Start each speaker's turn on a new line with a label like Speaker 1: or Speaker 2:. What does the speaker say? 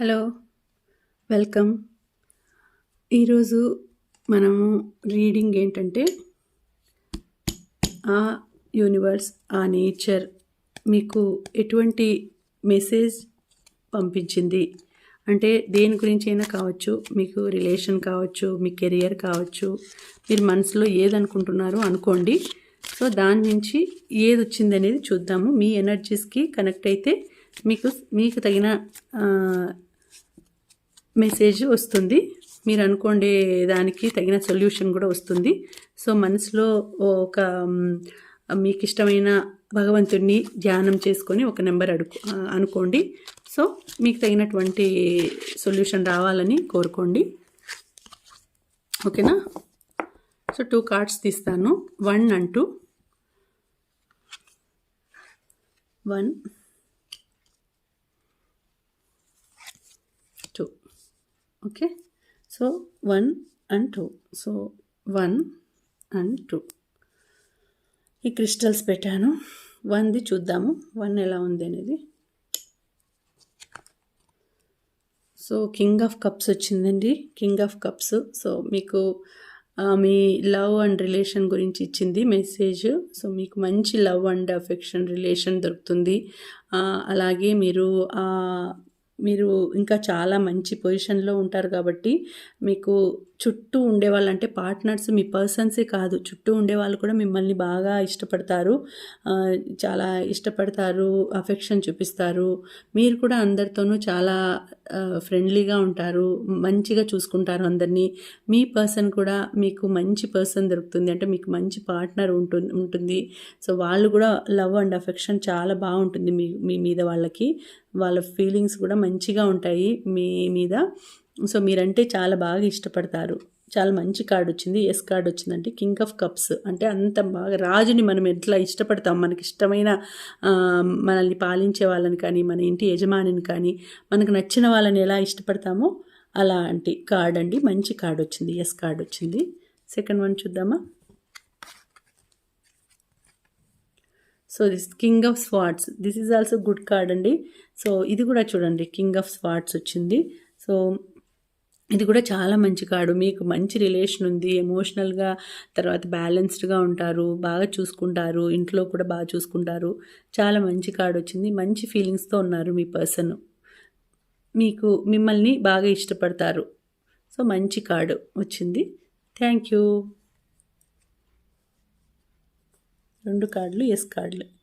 Speaker 1: Hello welcome. ఈరోజు మనము reading ఏంటంటే ఆ యూనివర్స్ ఆ నేచర్ మీకు ఎటువంటి మెసేజ్ పంపించింది? అంటే దేని గురించి అయినా కావచ్చు మీకు రిలేషన్ కావచ్చు మీ కెరియర్ కావచ్చు మీరు మనసులో ఏదనుకుంటున్నారో అనుకోండి. సో దాని నుంచి ఏది వచ్చింది అనేది చూద్దాము. మీ ఎనర్జీస్కి కనెక్ట్ అయితే మీకు మీకు తగిన మెసేజ్ వస్తుంది. మీరు అనుకోండే దానికి తగిన సొల్యూషన్ కూడా వస్తుంది. సో మనసులో ఒక మీకు ఇష్టమైన భగవంతుడిని ధ్యానం చేసుకొని ఒక నెంబర్ అడుగు అనుకోండి. సో మీకు తగినటువంటి సొల్యూషన్ రావాలని కోరుకోండి. ఓకేనా? సో టూ కార్డ్స్ తీస్తాను. One and two one. Okay? So one and two. So one and two. ఈ క్రిస్టల్స్ పెట్టాను. వన్ది చూద్దాము. వన్ ఎలా ఉంది అనేది. సో కింగ్ ఆఫ్ కప్స్ వచ్చిందండి. King of cups. సో మీకు మీ లవ్ అండ్ రిలేషన్ గురించి ఇచ్చింది మెసేజ్. సో మీకు మంచి లవ్ అండ్ అఫెక్షన్ రిలేషన్ దొరుకుతుంది. అలాగే మీరు మీరు ఇంకా చాలా మంచి పొజిషన్లో ఉంటారు కాబట్టి మీకు చుట్టూ ఉండేవాళ్ళు అంటే పార్ట్నర్స్ మీ పర్సన్సే కాదు. చుట్టూ ఉండేవాళ్ళు కూడా మిమ్మల్ని బాగా ఇష్టపడతారు. చాలా ఇష్టపడతారు అఫెక్షన్ చూపిస్తారు. మీరు కూడా అందరితోనూ చాలా ఫ్రెండ్లీగా ఉంటారు మంచిగా చూసుకుంటారు అందరినీ. మీ పర్సన్ కూడా మీకు మంచి పర్సన్ దొరుకుతుంది. అంటే మీకు మంచి పార్ట్నర్ ఉంటుంది ఉంటుంది. సో వాళ్ళు కూడా లవ్ అండ్ అఫెక్షన్ చాలా బాగుంటుంది మీ మీ మీద వాళ్ళకి. వాళ్ళ ఫీలింగ్స్ కూడా మంచిగా ఉంటాయి మీ మీద. సో మీరంటే చాలా బాగా ఇష్టపడతారు. చాలా మంచి కార్డు వచ్చింది. ఎస్ కార్డ్ వచ్చిందంటే కింగ్ ఆఫ్ కప్స్ అంటే అంత బాగా రాజుని మనం ఎట్లా ఇష్టపడతాం? మనకి ఇష్టమైన మనల్ని పాలించే వాళ్ళని కానీ మన ఇంటి యజమానిని కానీ మనకు నచ్చిన వాళ్ళని ఎలా ఇష్టపడతామో అలాంటి కార్డ్ అండి. మంచి కార్డు వచ్చింది. ఎస్ కార్డ్ వచ్చింది. సెకండ్ వన్ చూద్దామా? So this king of spades this is also good card అండి. సో ఇది కూడా చూడండి. కింగ్ ఆఫ్ స్వాట్స్ వచ్చింది. సో ఇది కూడా చాలా మంచి కార్డు మీకు మంచి రిలేషన్ ఉంది. ఎమోషనల్గా తర్వాత బ్యాలెన్స్డ్గా ఉంటారు. బాగా చూసుకుంటారు. ఇంట్లో కూడా బాగా చూసుకుంటారు. చాలా మంచి కార్డు వచ్చింది. మంచి ఫీలింగ్స్తో ఉన్నారు మీ పర్సన్ మీకు మిమ్మల్ని బాగా ఇష్టపడతారు. సో మంచి కార్డు వచ్చింది. థ్యాంక్ యూ రెండు కార్డులు ఎస్ కార్డులు